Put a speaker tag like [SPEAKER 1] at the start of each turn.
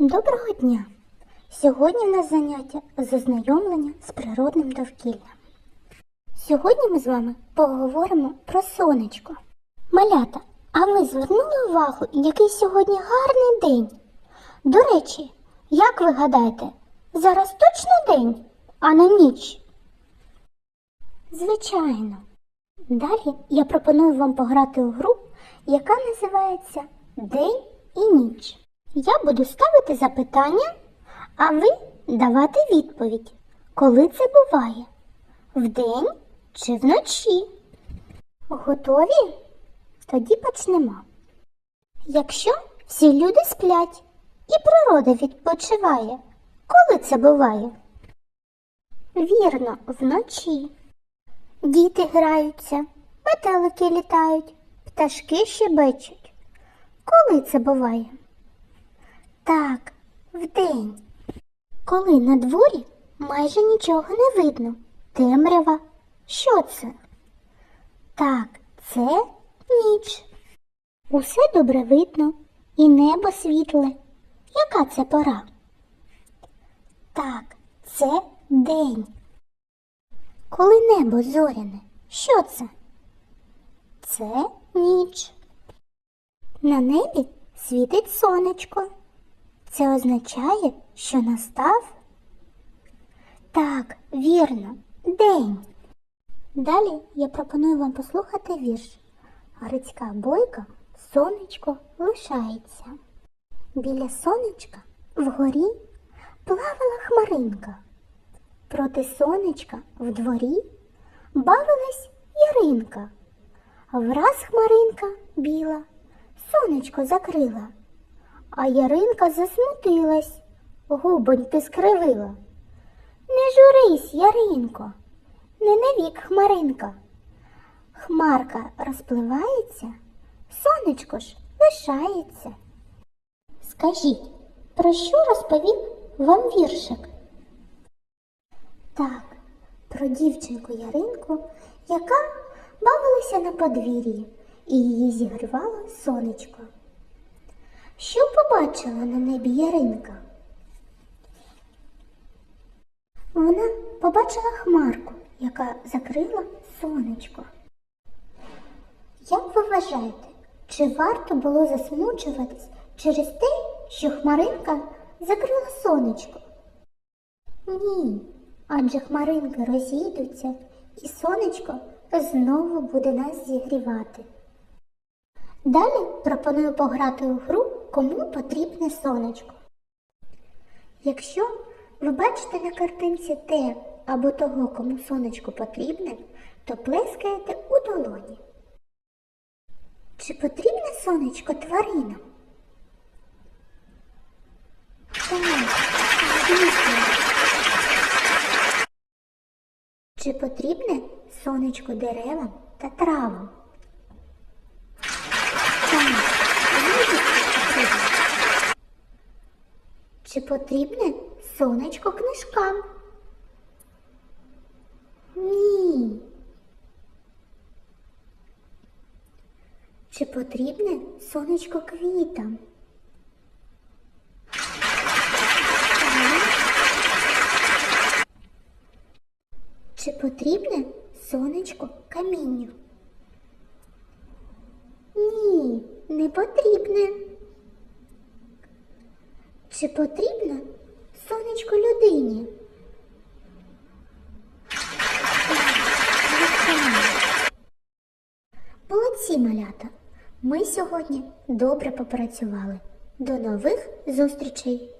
[SPEAKER 1] Доброго дня! Сьогодні в нас заняття з ознайомлення з природним довкіллям. Сьогодні ми з вами поговоримо про сонечко. Малята, а ви звернули увагу, який сьогодні гарний день? До речі, як ви гадаєте, зараз точно день, а не ніч? Звичайно. Далі я пропоную вам пограти у гру, яка називається День і ніч. Я буду ставити запитання, а ви давати відповідь, коли це буває вдень чи вночі. Готові? Тоді почнемо. Якщо всі люди сплять і природа відпочиває, коли це буває? Вірно, вночі. Діти граються, метелики літають, пташки щебечуть. Коли це буває? Так, вдень. Коли на дворі майже нічого не видно. Темрява. Що це? Так, це ніч. Усе добре видно, і небо світле. Яка це пора? Так, це день. Коли небо зоряне, що це? Це ніч. На небі світить сонечко. Це означає, що настав? Так, вірно, день. Далі я пропоную вам послухати вірш. Грицька бойка, сонечко лишається. Біля сонечка вгорі плавала хмаринка. Проти сонечка в дворі бавилась Яринка. Враз хмаринка біла, сонечко закрила, а Яринка засмутилась, губоньки скривила. Не журись, Яринко, не навік хмаринка. Хмарка розпливається, сонечко ж лишається. Скажіть, про що розповів вам віршик? Так, про дівчинку Яринку, яка бавилася на подвір'ї і її зігрівало сонечко. Що побачила на небі Яринка? Вона побачила хмарку, яка закрила сонечко. Як ви вважаєте, чи варто було засмучуватись через те, що хмаринка закрила сонечко? Ні, адже хмаринки розійдуться, і сонечко знову буде нас зігрівати. Далі пропоную пограти у гру Кому потрібне сонечко. Якщо ви бачите на картинці те або того, кому сонечко потрібне, то плескаєте у долоні. Чи потрібне сонечко тваринам? Чи потрібне сонечко деревам та травам? Так, звісно, потрібне. Чи потрібне сонечко книжкам? Ні. Чи потрібне сонечко квітам? Чи потрібне сонечко камінню? Ні, не потрібне. Чи потрібно сонечко людині? Молодці, малята! Ми сьогодні добре попрацювали. До нових зустрічей!